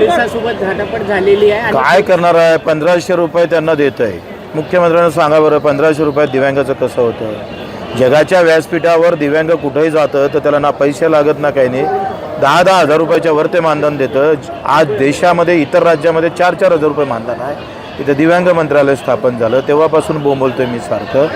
पोलिसांसोबत झटापट झालेली आहे आणि काय करणार आहे? पंधराशे रुपये त्यांना देत आहे मुख्यमंत्र्यांना सांगा बरं पंधराशे रुपयात दिव्यांगाचं कसं होतं जगाच्या व्यासपीठावर दिव्यांग कुठेही जातं तर त्याला ना पैसे लागत ना काही नाही. दहा दहा हजार रुपयाच्या वर ते मानधन देतं. आज देशामध्ये इतर राज्यामध्ये चार चार हजार रुपये मानधन आहे. इथं दिव्यांग मंत्रालय स्थापन झालं. तेव्हापासून बोंबलतोय मी सारखं.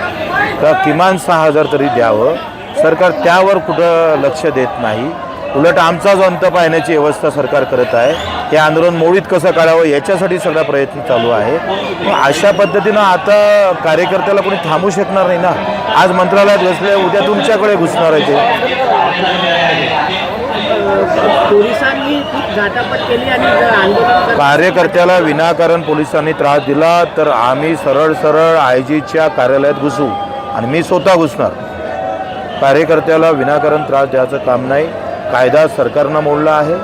का किमान सहा हजार तरी द्यावं? सरकार त्यावर कुठं लक्ष देत नाही. उलट आमचा जो अंत पाहण्याची व्यवस्था सरकार करत आहे. हे आंदोलन मोडीत कसं काढावं याच्यासाठी सगळा प्रयत्न चालू आहे. अशा पद्धतीनं आता कार्यकर्त्याला कोणी थांबू शकणार नाही ना? आज मंत्रालयात घुसले उद्या तुमच्याकडे घुसणार आहे ते. कार्यकर्त्याला विनाकारण पोलिसांनी त्रास दिला तर आम्ही सरळ सरळ आय जीच्या कार्यालयात घुसू आणि मी स्वतः घुसणार. कार्यकर्त्याला विनाकारण त्रास द्यायचं काम नाही. कायदा सरकारनं मोडला आहे.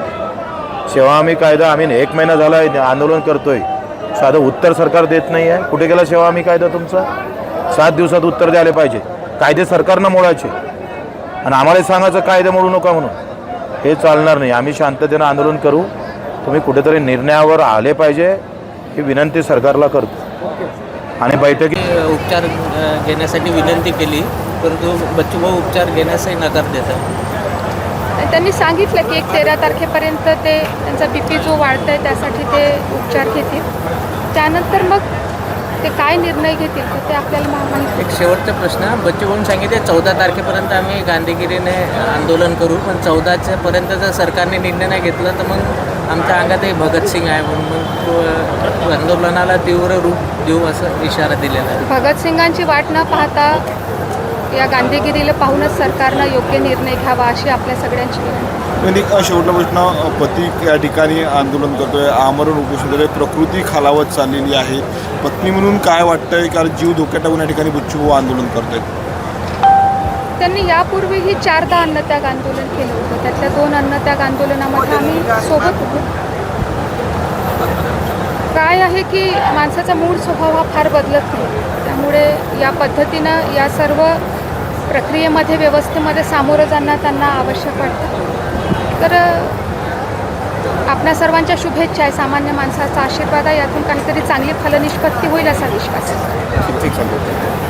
सेवा आम्ही कायदा आम्ही एक महिना झाला आहे आंदोलन करतोय. साधं उत्तर सरकार देत नाही आहे कुठे गेला सेवा आम्ही कायदा तुमचा? सात दिवसात उत्तर द्यायला पाहिजे. कायदे सरकारनं मोडायचे. आणि आम्हाला सांगायचं कायदे मोडू नका म्हणून. हे चालणार नाही. आम्ही शांततेनं आंदोलन करू. तुम्ही कुठेतरी निर्णयावर आले पाहिजे ही विनंती सरकारला करतो. आणि बैठकी उपचार घेण्यासाठी विनंती केली परंतु बच्चूभाऊ उपचार घेण्यासही नकार देतात. त्यांनी सांगितलं की एक तेरा तारखेपर्यंत ते त्यांचा बी पी जो वाढत आहे त्यासाठी ते उपचार घेतील. त्यानंतर मग ते काय निर्णय घेतील ते आपल्याला माहिती एक शेवटचा प्रश्न बच्चूभाऊन सांगितले चौदा तारखेपर्यंत आम्ही गांधीगिरीने आंदोलन करू पण चौदाच्या पर्यंत जर सरकारने निर्णय नाही घेतला तर मग आमच्या अंगातही भगतसिंग आहे. म्हणून आंदोलनाला तीव्र रूप देऊ असं इशारा दिलेला आहे. भगतसिंगांची वाट न पाहता या गांधीगिरीला पाहूनच सरकारनं योग्य निर्णय घ्यावा अशी आपल्या सगळ्यांची विनंती. शेवटला प्रश्न पती या ठिकाणी आंदोलन करतोय. आमरण उपोषण करतोय प्रकृती खालावत चाललेली आहे. पत्नी म्हणून काय वाटतंय? कारण जीव धोक्यात टाकून या ठिकाणी बच्चू आंदोलन करतायत. त्यांनी यापूर्वीही चारदा अन्नत्याग आंदोलन केलं होतं. त्यातल्या दोन अन्नत्याग आंदोलनामध्ये आम्ही सोबत होतो. काय आहे की माणसाचा मूळ स्वभाव हा फार बदलत नाही. त्यामुळे या पद्धतीनं या सर्व प्रक्रियेमध्ये व्यवस्थेमध्ये सामोरं जाणं त्यांना आवश्यक वाटतं. तर आपल्या सर्वांच्या शुभेच्छा आहे. सामान्य माणसाचा आशीर्वाद आहे. यातून काहीतरी चांगली फलनिष्पत्ती होईल असा विश्वास आहे. आहे